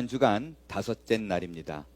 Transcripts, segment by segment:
고난주간 다섯째 날입니다.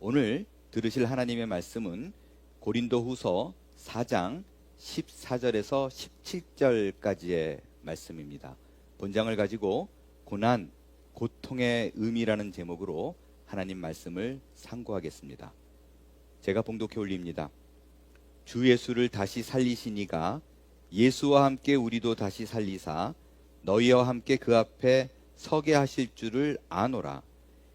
오늘 들으실 하나님의 말씀은 고린도 후서 4장 14절에서 17절까지의 말씀입니다. 본장을 가지고 고난, 고통의 의미라는 제목으로 하나님 말씀을 상고하겠습니다. 제가 봉독해 올립니다. 주 예수를 다시 살리시니가 예수와 함께 우리도 다시 살리사 너희와 함께 그 앞에 서게 하실 줄을 아노라.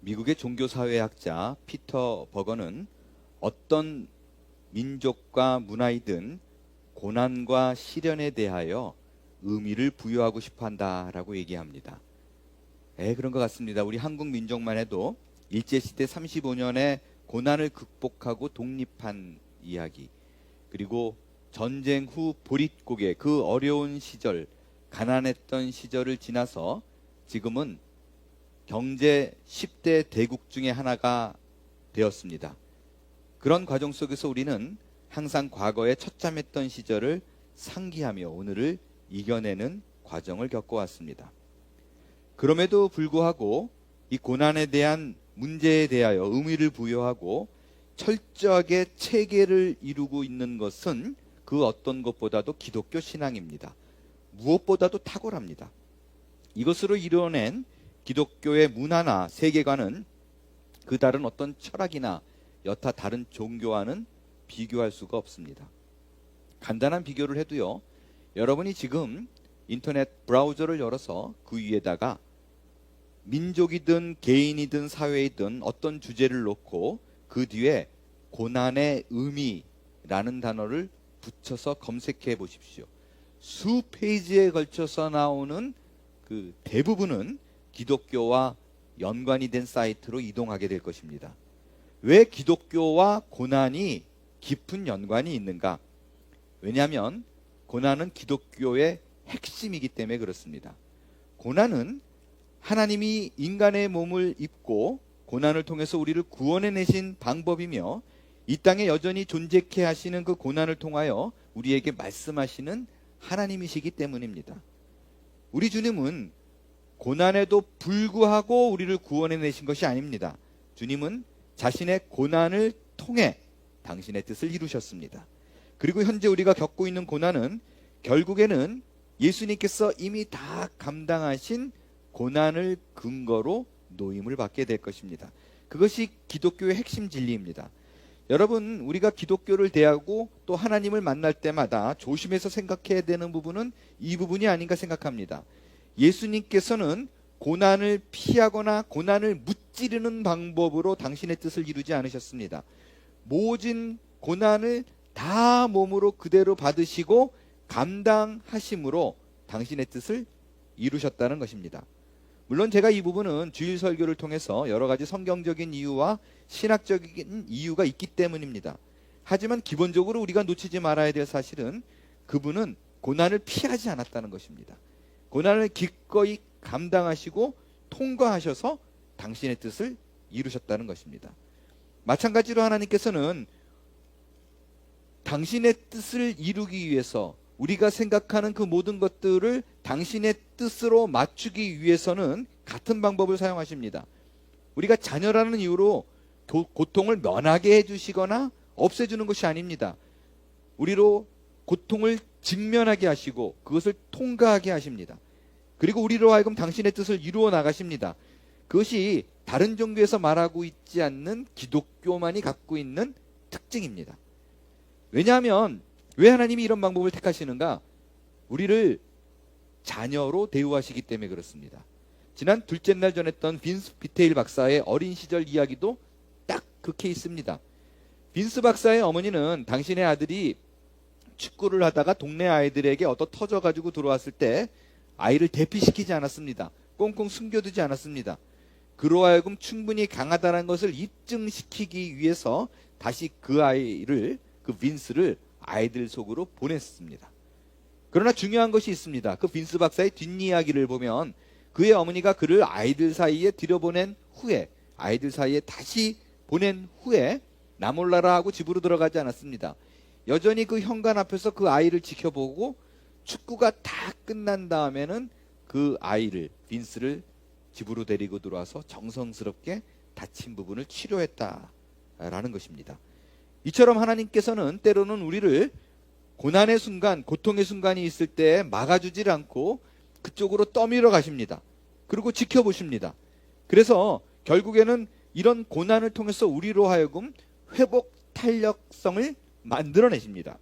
미국의 종교사회학자 피터 버거는 어떤 민족과 문화이든 고난과 시련에 대하여 의미를 부여하고 싶어 한다라고 얘기합니다. 에, 그런 것 같습니다. 우리 한국 민족만 해도 일제시대 35년에 고난을 극복하고 독립한 이야기, 그리고 전쟁 후 보릿고개 그 어려운 시절, 가난했던 시절을 지나서 지금은 경제 10대 대국 중에 하나가 되었습니다. 그런 과정 속에서 우리는 항상 과거에 처참했던 시절을 상기하며 오늘을 이겨내는 과정을 겪어왔습니다. 그럼에도 불구하고 이 고난에 대한 문제에 대하여 의미를 부여하고 철저하게 체계를 이루고 있는 것은 그 어떤 것보다도 기독교 신앙입니다. 무엇보다도 탁월합니다. 이것으로 이뤄낸 기독교의 문화나 세계관은 그 다른 어떤 철학이나 여타 다른 종교와는 비교할 수가 없습니다. 간단한 비교를 해도요. 여러분이 지금 인터넷 브라우저를 열어서 그 위에다가 민족이든 개인이든 사회이든 어떤 주제를 놓고 그 뒤에 고난의 의미라는 단어를 붙여서 검색해 보십시오. 수 페이지에 걸쳐서 나오는 그 대부분은 기독교와 연관이 된 사이트로 이동하게 될 것입니다. 왜 기독교와 고난이 깊은 연관이 있는가? 왜냐하면 고난은 기독교의 핵심이기 때문에 그렇습니다. 고난은 하나님이 인간의 몸을 입고 고난을 통해서 우리를 구원해 내신 방법이며 이 땅에 여전히 존재케 하시는 그 고난을 통하여 우리에게 말씀하시는 하나님이시기 때문입니다. 우리 주님은 고난에도 불구하고 우리를 구원해 내신 것이 아닙니다. 주님은 자신의 고난을 통해 당신의 뜻을 이루셨습니다. 그리고 현재 우리가 겪고 있는 고난은 결국에는 예수님께서 이미 다 감당하신 고난을 근거로 노임을 받게 될 것입니다. 그것이 기독교의 핵심 진리입니다. 여러분, 우리가 기독교를 대하고 또 하나님을 만날 때마다 조심해서 생각해야 되는 부분은 이 부분이 아닌가 생각합니다. 예수님께서는 고난을 피하거나 고난을 무찌르는 방법으로 당신의 뜻을 이루지 않으셨습니다. 모진 고난을 다 몸으로 그대로 받으시고 감당하심으로 당신의 뜻을 이루셨다는 것입니다. 물론 제가 이 부분은 주일 설교를 통해서 여러 가지 성경적인 이유와 신학적인 이유가 있기 때문입니다. 하지만 기본적으로 우리가 놓치지 말아야 될 사실은 그분은 고난을 피하지 않았다는 것입니다. 고난을 기꺼이 감당하시고 통과하셔서 당신의 뜻을 이루셨다는 것입니다. 마찬가지로 하나님께서는 당신의 뜻을 이루기 위해서 우리가 생각하는 그 모든 것들을 당신의 뜻으로 맞추기 위해서는 같은 방법을 사용하십니다. 우리가 자녀라는 이유로 도, 고통을 면하게 해주시거나 없애주는 것이 아닙니다. 우리로 고통을 직면하게 하시고 그것을 통과하게 하십니다. 그리고 우리로 하여금 당신의 뜻을 이루어 나가십니다. 그것이 다른 종교에서 말하고 있지 않는 기독교만이 갖고 있는 특징입니다. 왜냐하면 왜 하나님이 이런 방법을 택하시는가? 우리를 자녀로 대우하시기 때문에 그렇습니다. 지난 둘째 날 전했던 빈스 비테일 박사의 어린 시절 이야기도 딱 그 케이스입니다. 빈스 박사의 어머니는 당신의 아들이 축구를 하다가 동네 아이들에게 얻어 터져 가지고 들어왔을 때 아이를 대피시키지 않았습니다. 꽁꽁 숨겨두지 않았습니다. 그로 하여금 충분히 강하다는 것을 입증시키기 위해서 다시 그 아이를 그 빈스를 아이들 속으로 보냈습니다. 그러나 중요한 것이 있습니다. 그 빈스 박사의 뒷이야기를 보면 그의 어머니가 그를 아이들 사이에 들여보낸 후에 아이들 사이에 다시 보낸 후에 나몰라라 하고 집으로 들어가지 않았습니다. 여전히 그 현관 앞에서 그 아이를 지켜보고 축구가 다 끝난 다음에는 그 아이를 빈스를 집으로 데리고 들어와서 정성스럽게 다친 부분을 치료했다라는 것입니다. 이처럼 하나님께서는 때로는 우리를 고난의 순간, 고통의 순간이 있을 때 막아주질 않고 그쪽으로 떠밀어 가십니다. 그리고 지켜보십니다. 그래서 결국에는 이런 고난을 통해서 우리로 하여금 회복 탄력성을 만들어내십니다.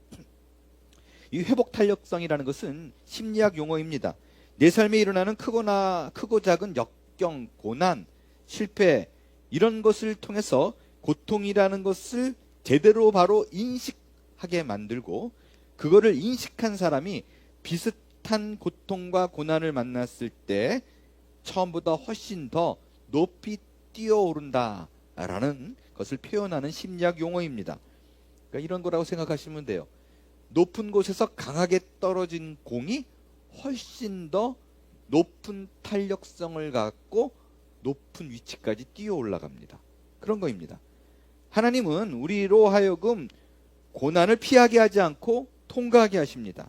이 회복 탄력성이라는 것은 심리학 용어입니다. 내 삶에 일어나는 크거나 크고 작은 역경, 고난, 실패 이런 것을 통해서 고통이라는 것을 제대로 바로 인식하게 만들고 그거를 인식한 사람이 비슷한 고통과 고난을 만났을 때 처음보다 훨씬 더 높이 뛰어오른다라는 것을 표현하는 심리학 용어입니다. 그러니까 이런 거라고 생각하시면 돼요. 높은 곳에서 강하게 떨어진 공이 훨씬 더 높은 탄력성을 갖고 높은 위치까지 뛰어 올라갑니다. 그런 거입니다. 하나님은 우리로 하여금 고난을 피하게 하지 않고 통과하게 하십니다.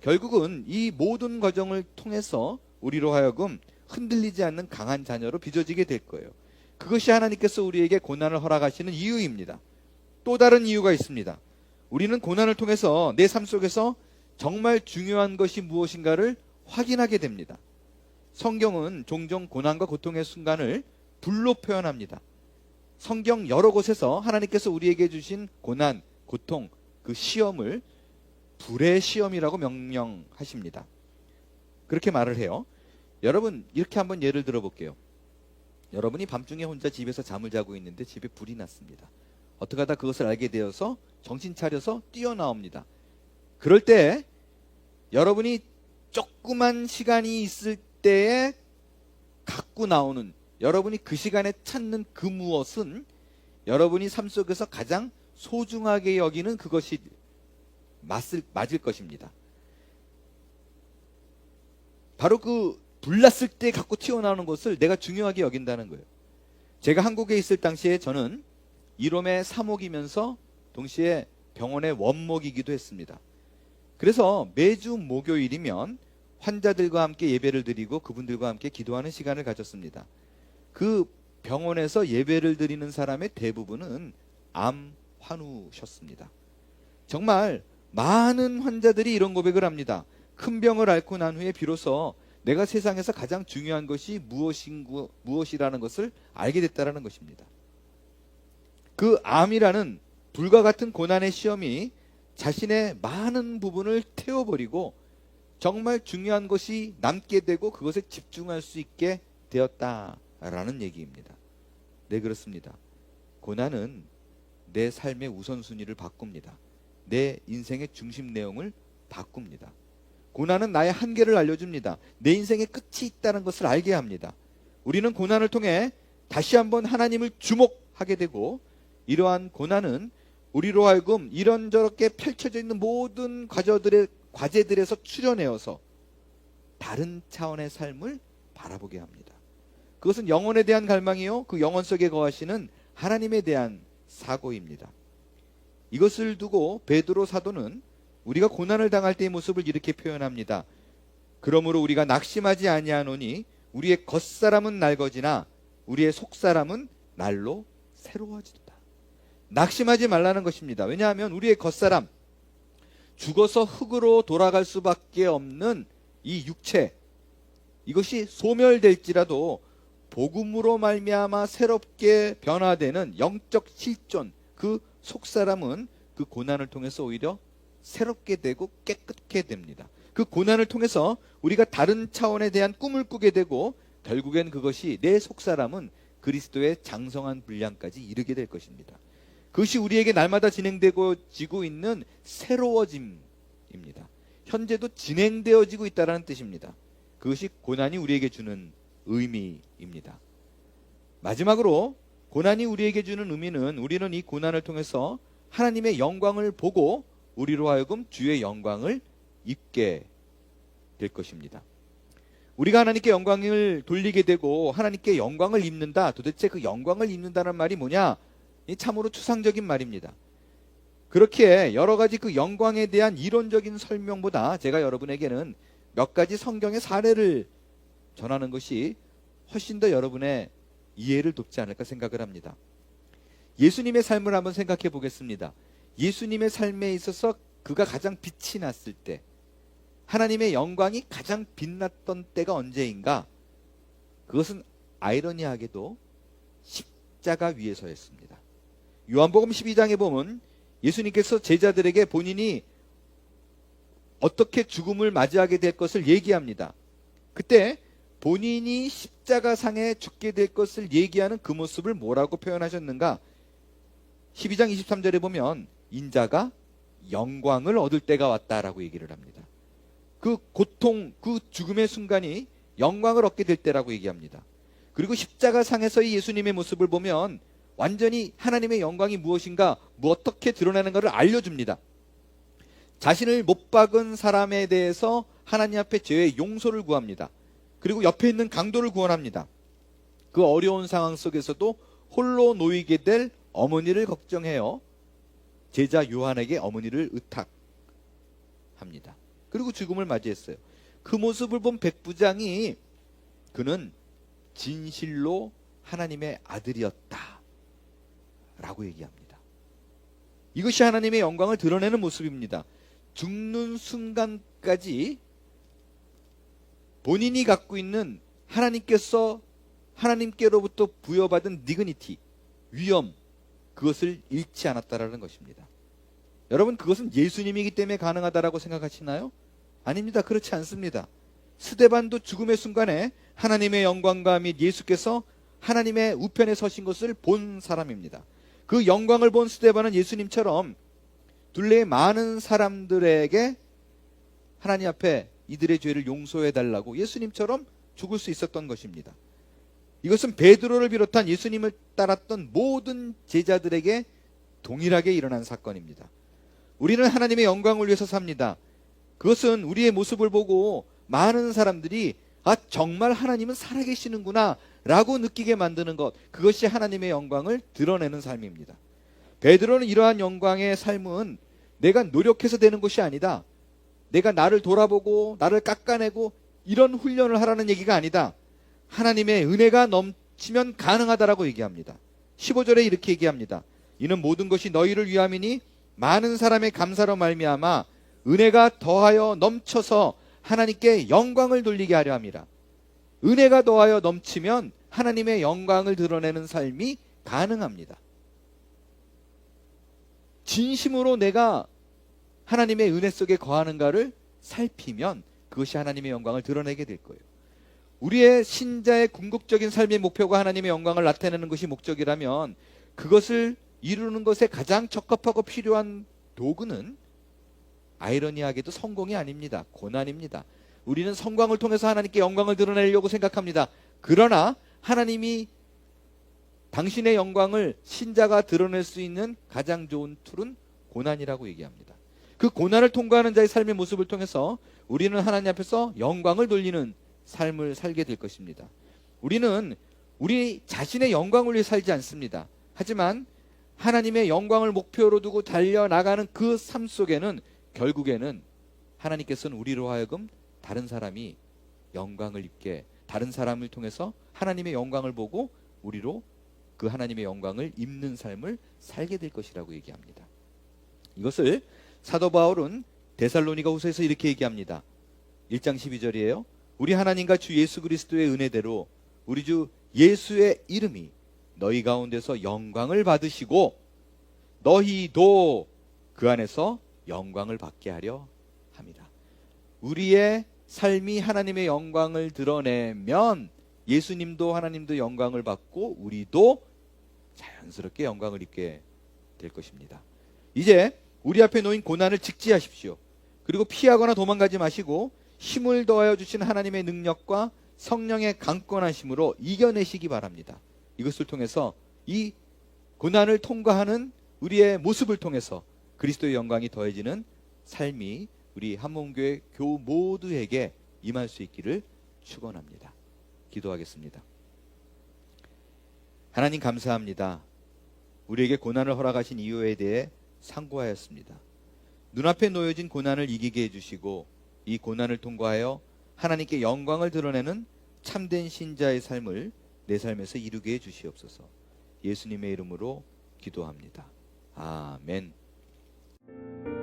결국은 이 모든 과정을 통해서 우리로 하여금 흔들리지 않는 강한 자녀로 빚어지게 될 거예요. 그것이 하나님께서 우리에게 고난을 허락하시는 이유입니다. 또 다른 이유가 있습니다. 우리는 고난을 통해서 내 삶 속에서 정말 중요한 것이 무엇인가를 확인하게 됩니다. 성경은 종종 고난과 고통의 순간을 불로 표현합니다. 성경 여러 곳에서 하나님께서 우리에게 주신 고난, 고통, 그 시험을 불의 시험이라고 명령하십니다. 그렇게 말을 해요. 여러분, 이렇게 한번 예를 들어 볼게요. 여러분이 밤중에 혼자 집에서 잠을 자고 있는데 집에 불이 났습니다. 어떻게 하다 그것을 알게 되어서 정신 차려서 뛰어나옵니다. 그럴 때 여러분이 조그만 시간이 있을 때에 갖고 나오는 여러분이 그 시간에 찾는 그 무엇은 여러분이 삶 속에서 가장 소중하게 여기는 그것이 맞을, 맞을 것입니다. 바로 그 불났을 때 갖고 튀어나오는 것을 내가 중요하게 여긴다는 거예요. 제가 한국에 있을 당시에 저는 이롬의 사목이면서 동시에 병원의 원목이기도 했습니다. 그래서 매주 목요일이면 환자들과 함께 예배를 드리고 그분들과 함께 기도하는 시간을 가졌습니다. 그 병원에서 예배를 드리는 사람의 대부분은 암 환우셨습니다. 정말 많은 환자들이 이런 고백을 합니다. 큰 병을 앓고 난 후에 비로소 내가 세상에서 가장 중요한 것이 무엇인 무엇이라는 것을 알게 됐다라는 것입니다. 그 암이라는 불과 같은 고난의 시험이 자신의 많은 부분을 태워버리고 정말 중요한 것이 남게 되고 그것에 집중할 수 있게 되었다라는 얘기입니다. 네, 그렇습니다. 고난은 내 삶의 우선순위를 바꿉니다. 내 인생의 중심 내용을 바꿉니다. 고난은 나의 한계를 알려줍니다. 내 인생의 끝이 있다는 것을 알게 합니다. 우리는 고난을 통해 다시 한번 하나님을 주목하게 되고 이러한 고난은 우리로 하여금 이런저렇게 펼쳐져 있는 모든 과제들의 과제들에서 출현해어서 다른 차원의 삶을 바라보게 합니다. 그것은 영혼에 대한 갈망이요. 그 영혼 속에 거하시는 하나님에 대한 사고입니다. 이것을 두고 베드로 사도는 우리가 고난을 당할 때의 모습을 이렇게 표현합니다. 그러므로 우리가 낙심하지 아니하노니 우리의 겉사람은 낡어지나 우리의 속사람은 날로 새로워지도다. 낙심하지 말라는 것입니다. 왜냐하면 우리의 겉사람 죽어서 흙으로 돌아갈 수밖에 없는 이 육체 이것이 소멸될지라도 복음으로 말미암아 새롭게 변화되는 영적 실존 그 속사람은 그 고난을 통해서 오히려 새롭게 되고 깨끗게 됩니다. 그 고난을 통해서 우리가 다른 차원에 대한 꿈을 꾸게 되고 결국엔 그것이 내 속사람은 그리스도의 장성한 분량까지 이르게 될 것입니다. 그것이 우리에게 날마다 진행되고 지고 있는 새로워짐입니다. 현재도 진행되어지고 있다는 뜻입니다. 그것이 고난이 우리에게 주는 의미입니다. 마지막으로 고난이 우리에게 주는 의미는 우리는 이 고난을 통해서 하나님의 영광을 보고 우리로 하여금 주의 영광을 입게 될 것입니다. 우리가 하나님께 영광을 돌리게 되고 하나님께 영광을 입는다. 도대체 그 영광을 입는다는 말이 뭐냐? 이 참으로 추상적인 말입니다. 그렇게 여러 가지 그 영광에 대한 이론적인 설명보다 제가 여러분에게는 몇 가지 성경의 사례를 전하는 것이 훨씬 더 여러분의 이해를 돕지 않을까 생각을 합니다. 예수님의 삶을 한번 생각해 보겠습니다. 예수님의 삶에 있어서 그가 가장 빛이 났을 때, 하나님의 영광이 가장 빛났던 때가 언제인가? 그것은 아이러니하게도 십자가 위에서였습니다. 요한복음 12장에 보면 예수님께서 제자들에게 본인이 어떻게 죽음을 맞이하게 될 것을 얘기합니다. 그때 본인이 십자가상에 죽게 될 것을 얘기하는 그 모습을 뭐라고 표현하셨는가? 12장 23절에 보면 인자가 영광을 얻을 때가 왔다라고 얘기를 합니다. 그 고통, 그 죽음의 순간이 영광을 얻게 될 때라고 얘기합니다. 그리고 십자가상에서의 예수님의 모습을 보면 완전히 하나님의 영광이 무엇인가, 뭐 어떻게 드러내는가를 알려줍니다. 자신을 못 박은 사람에 대해서 하나님 앞에 죄의 용서를 구합니다. 그리고 옆에 있는 강도를 구원합니다. 그 어려운 상황 속에서도 홀로 놓이게 될 어머니를 걱정해요. 제자 요한에게 어머니를 의탁합니다. 그리고 죽음을 맞이했어요. 그 모습을 본 백부장이 그는 진실로 하나님의 아들이었다. 라고 얘기합니다. 이것이 하나님의 영광을 드러내는 모습입니다. 죽는 순간까지 본인이 갖고 있는 하나님께서 하나님께로부터 부여받은 니그니티, 위엄, 그것을 잃지 않았다라는 것입니다. 여러분, 그것은 예수님이기 때문에 가능하다라고 생각하시나요? 아닙니다. 그렇지 않습니다. 스데반도 죽음의 순간에 하나님의 영광과 및 예수께서 하나님의 우편에 서신 것을 본 사람입니다. 그 영광을 본 스데반은 예수님처럼 둘레의 많은 사람들에게 하나님 앞에 이들의 죄를 용서해 달라고 예수님처럼 죽을 수 있었던 것입니다. 이것은 베드로를 비롯한 예수님을 따랐던 모든 제자들에게 동일하게 일어난 사건입니다. 우리는 하나님의 영광을 위해서 삽니다. 그것은 우리의 모습을 보고 많은 사람들이 아 정말 하나님은 살아계시는구나 라고 느끼게 만드는 것 그것이 하나님의 영광을 드러내는 삶입니다. 베드로는 이러한 영광의 삶은 내가 노력해서 되는 것이 아니다. 내가 나를 돌아보고 나를 깎아내고 이런 훈련을 하라는 얘기가 아니다. 하나님의 은혜가 넘치면 가능하다라고 얘기합니다. 15절에 이렇게 얘기합니다. 이는 모든 것이 너희를 위함이니 많은 사람의 감사로 말미암아 은혜가 더하여 넘쳐서 하나님께 영광을 돌리게 하려 함이라. 은혜가 더하여 넘치면 하나님의 영광을 드러내는 삶이 가능합니다. 진심으로 내가 하나님의 은혜 속에 거하는가를 살피면 그것이 하나님의 영광을 드러내게 될 거예요. 우리의 신자의 궁극적인 삶의 목표가 하나님의 영광을 나타내는 것이 목적이라면 그것을 이루는 것에 가장 적합하고 필요한 도구는 아이러니하게도 성공이 아닙니다. 고난입니다. 우리는 성광을 통해서 하나님께 영광을 드러내려고 생각합니다. 그러나 하나님이 당신의 영광을 신자가 드러낼 수 있는 가장 좋은 툴은 고난이라고 얘기합니다. 그 고난을 통과하는 자의 삶의 모습을 통해서 우리는 하나님 앞에서 영광을 돌리는 삶을 살게 될 것입니다. 우리는 우리 자신의 영광을 위해 살지 않습니다. 하지만 하나님의 영광을 목표로 두고 달려나가는 그 삶 속에는 결국에는 하나님께서는 우리로 하여금 다른 사람이 영광을 입게 다른 사람을 통해서 하나님의 영광을 보고 우리로 그 하나님의 영광을 입는 삶을 살게 될 것이라고 얘기합니다. 이것을 사도 바울은 데살로니가 후서에서 이렇게 얘기합니다. 1장 12절이에요. 우리 하나님과 주 예수 그리스도의 은혜대로 우리 주 예수의 이름이 너희 가운데서 영광을 받으시고 너희도 그 안에서 영광을 받게 하려 합니다. 우리의 삶이 하나님의 영광을 드러내면 예수님도 하나님도 영광을 받고 우리도 자연스럽게 영광을 입게 될 것입니다. 이제 우리 앞에 놓인 고난을 직지하십시오. 그리고 피하거나 도망가지 마시고 힘을 더하여 주신 하나님의 능력과 성령의 강권하심으로 이겨내시기 바랍니다. 이것을 통해서 이 고난을 통과하는 우리의 모습을 통해서 그리스도의 영광이 더해지는 삶이 우리 한몸교회 교 모두에게 임할 수 있기를 축원합니다. 기도하겠습니다. 하나님 감사합니다. 우리에게 고난을 허락하신 이유에 대해 상고하였습니다. 눈앞에 놓여진 고난을 이기게 해주시고 이 고난을 통과하여 하나님께 영광을 드러내는 참된 신자의 삶을 내 삶에서 이루게 해주시옵소서. 예수님의 이름으로 기도합니다. 아멘. Thank you.